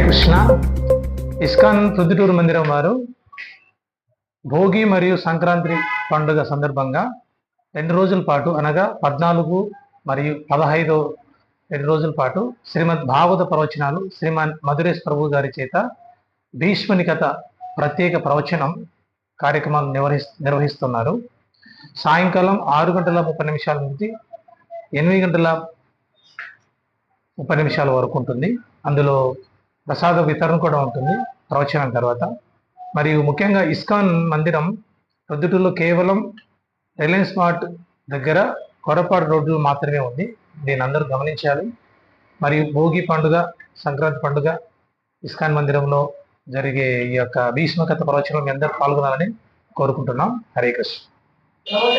Krishna. ISKCON Proddatur మందిరం వారు భోగి మరియు సంక్రాంతి పండుగ సందర్భంగా రెండు రోజుల పాటు అనగా పద్నాలుగు మరియు పదహైదు రెండు రోజుల పాటు శ్రీమద్ భాగవత ప్రవచనాలు శ్రీమాన్ మధురేష్ ప్రభు గారి చేత భీష్ముని కథ ప్రత్యేక ప్రవచనం కార్యక్రమాలు నిర్వహి నిర్వహిస్తున్నారు. సాయంకాలం ఆరు గంటల ముప్పై నిమిషాల నుంచి ఎనిమిది గంటల ముప్పై నిమిషాల వరకు ఉంటుంది. అందులో ప్రసాద వితరణ కూడా ఉంటుంది ప్రవచనం తర్వాత. మరియు ముఖ్యంగా ఇస్కాన్ మందిరం ప్రొద్దుటూరులో కేవలం రిలయన్స్ మార్ట్ దగ్గర కొరపాడు రోడ్లు మాత్రమే ఉంది. దీని అందరూ గమనించాలి. మరియు భోగి పండుగ సంక్రాంతి పండుగ ఇస్కాన్ మందిరంలో జరిగే ఈ యొక్క భీష్మకథ ప్రవచనం మీ అందరూ పాల్గొనాలని కోరుకుంటున్నాం. హరే కృష్ణ.